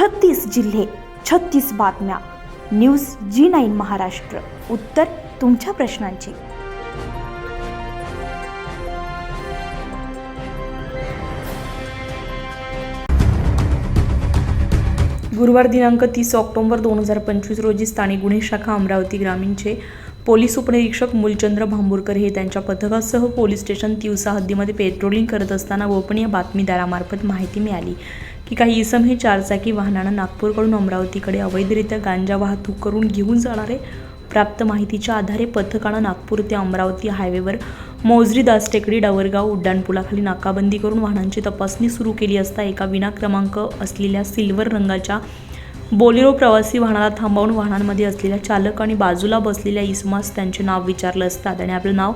छत्तीस जिल्हे छत्तीस बातम्या. न्यूज जी नाईन महाराष्ट्र. उत्तर तुमच्या प्रश्नांची. गुरुवार दिनांक तीस ऑक्टोबर दोन हजार पंचवीस रोजी स्थानिक गुन्हे शाखा अमरावती ग्रामीणचे पोलीस उपनिरीक्षक मूलचंद्र भांबुरकर हे त्यांच्या पथकासह पोलीस स्टेशन तिवसा हद्दीमध्ये पेट्रोलिंग करत असताना गोपनीय बातमीदारामार्फत माहिती मिळाली. की काही इसम हे चारचाकी वाहनानं नागपूरकडून अमरावतीकडे अवैधरित्या गांजा वाहतूक करून घेऊन जाणारे प्राप्त माहितीच्या आधारे पथकानं नागपूर ते अमरावती हायवेवर मोजरी दास टेकडी डावरगाव उड्डाणपुलाखाली नाकाबंदी करून वाहनांची तपासणी सुरू केली असता एका विना क्रमांक असलेल्या सिल्वर रंगाच्या बोलेरो प्रवासी वाहनाला थांबवून वाहनांमध्ये असलेल्या चालक आणि बाजूला बसलेल्या इसमास त्यांचे नाव विचारलं असता. त्याने आपलं नाव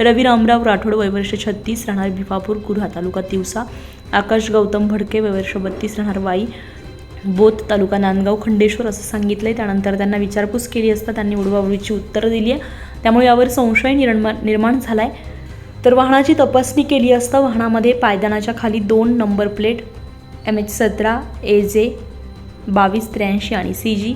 रवी रामराव राठोड वयवर्ष छत्तीस राहणार भिवापूर कुर्हा तालुका तिवसा आकाश गौतम भडके वयवर्ष बत्तीस राहणार वाई बोध तालुका नांदगाव खंडेश्वर असं सांगितलंय. त्यानंतर त्यांना विचारपूस केली असता त्यांनी उडवाउडवीची उत्तरं दिली आहे त्यामुळे यावर संशय निर्माण निर्माण झालाय. तर वाहनाची तपासणी केली असता वाहनामध्ये पायदानाच्या खाली दोन नंबर प्लेट एम एच सतरा ए जे बावीस त्र्याऐंशी आणि सी जी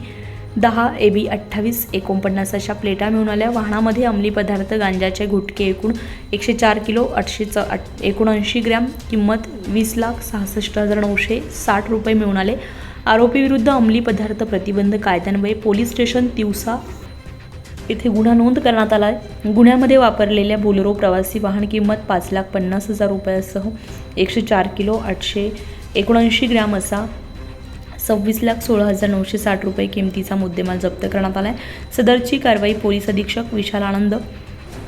दहा ए बी अठ्ठावीस एकोणपन्नास अशा प्लेटा मिळून आल्या. वाहनामध्ये अंमली पदार्थ गांजाचे गुटके एकूण एकशे चार किलो आठशे च आठ एकोणऐंशी ग्रॅम किंमत वीस लाख सहासष्ट हजार नऊशे साठ रुपये मिळून आले. आरोपीविरुद्ध अंमली पदार्थ प्रतिबंध कायद्यान्वये पोलीस स्टेशन तिवसा येथे गुन्हा नोंद करण्यात आला आहे गुन्ह्यामध्ये वापरलेल्या बोलेरो प्रवासी वाहन किंमत पाच लाख पन्नास हजार रुपयासह एकशे चार किलो आठशे एकोणऐंशी ग्रॅम असा सव्वीस लाख सोळा हजार नऊशे साठ रुपये किमतीचा मुद्देमाल जप्त करण्यात आला आहे सदरची कारवाई पोलीस अधीक्षक विशाल आनंद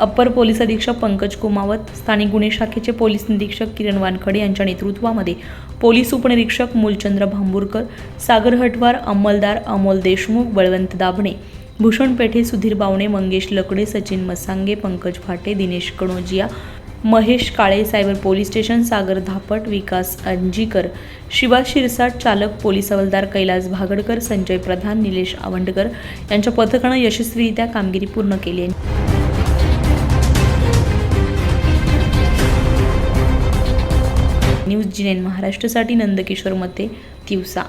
अप्पर पोलीस अधीक्षक पंकज कुमावत स्थानिक गुन्हे शाखेचे पोलीस निरीक्षक किरण वानखडे यांच्या नेतृत्वामध्ये पोलीस उपनिरीक्षक मूलचंद्र भांबूरकर सागर हटवार अंमलदार अमोल देशमुख बळवंत दाभणे भूषण पेठे सुधीर बावणे मंगेश लकडे Sachin Masange Pankaj Phate Dinesh Kanojia Mahesh Kale cyber police station Sagar Dhapat Vikas Anjikar Shiva Shirsat चालक पोलीस हवालदार कैलास भागडकर संजय प्रधान निलेश आवंडकर यांच्या पथकानं यशस्वीरित्या कामगिरी पूर्ण केली आहे. न्यूज जिनेन महाराष्ट्रासाठी नंदकिशोर मते दिवसा.